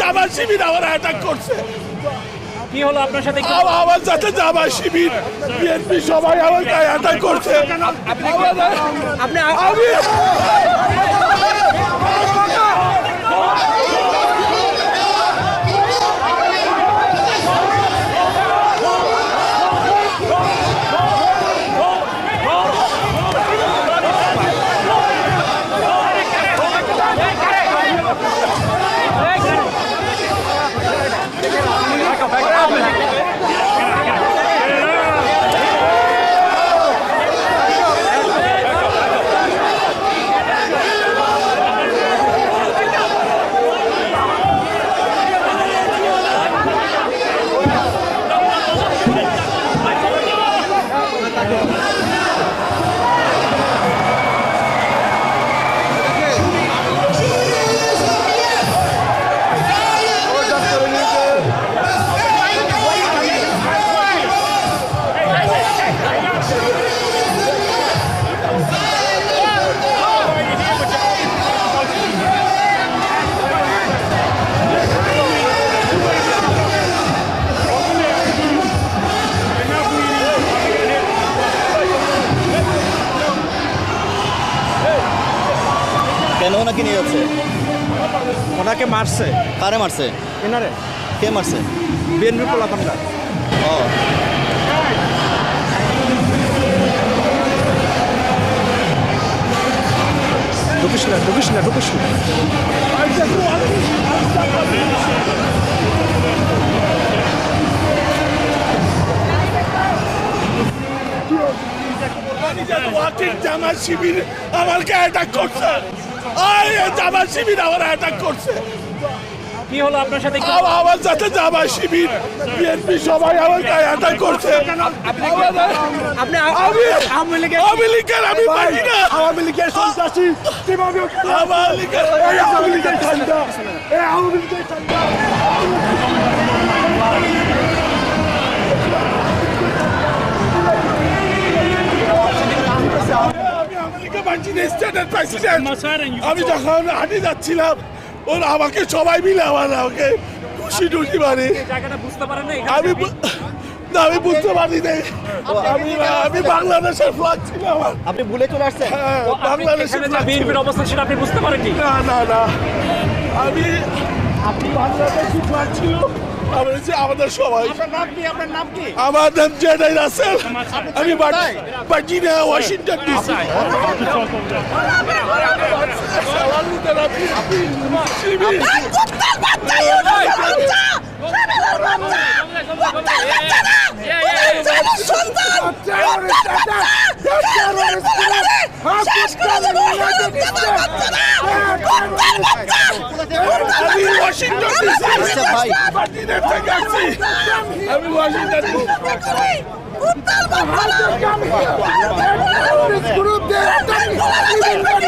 জামা শিবির আমার অ্যাটাক করছে। কি হলো আপনার সাথে? আমার সাথে জামা শিবির বিএনপি সবাই আমাকে অ্যাটাক করছে। আমার- আপনি আমি কেন ওনাকে নিয়ে যাচ্ছে? ওনাকে মারছে। কারে মারছে? এনারে কে মারছে? বিএনপি পোলাপানরা। ও। ঢুকিস না ঢুকিস না ঢুকিস না। ওয়াকিং জামা শিবির আমাকে অ্যাটাক করছে। আই জামা শিবির আমার অ্যাটাক করছে। কি হলো আপনার সাথে আমার সাথে জামা শিবির বিএনপি সবাই আমাকে অ্যাটাক করছে। আপনি আওয়ামী লীগের আওয়ামী লীগের আমি পারি না। আওয়ামী লীগের সন্ত্রাসী কীভাবে আওয়ামী লীগের আওয়ামী লীগের ঠান্ডা এই আওয়ামী লীগের ঠান্ডা স্টেটের প্রেসিডেন্ট। আমি যখন হাঁটি যাচ্ছিলাম ওরা আমাকে সবাই মিলে আমার আমাকে খুশি টুশি মারি জায়গাটা বুঝতে পারেন না আমি না আমি বুঝতে পারি নাই আমি আমি বাংলাদেশের ফ্লাগ ছিল আমার। আপনি ভুলে চলে আসছেন? হ্যাঁ, বাংলাদেশের ছিল। বিএনপির অবস্থান সেটা আপনি বুঝতে পারেননি? না না না। আমি আপনি বাংলাদেশি ফ্লাগ ছিল। আমি হচ্ছে আমাদের সবাই। আমার নাম জেডাই রাসেল। আমি ভার্জিনিয়া ওয়াশিংটন ডিসি। আমি ওয়াশিংটন ডিসি আচ্ছা ভাই ভার্জিনিয়া থেকে আসছি আমি ওয়াশিংটন they're attacking.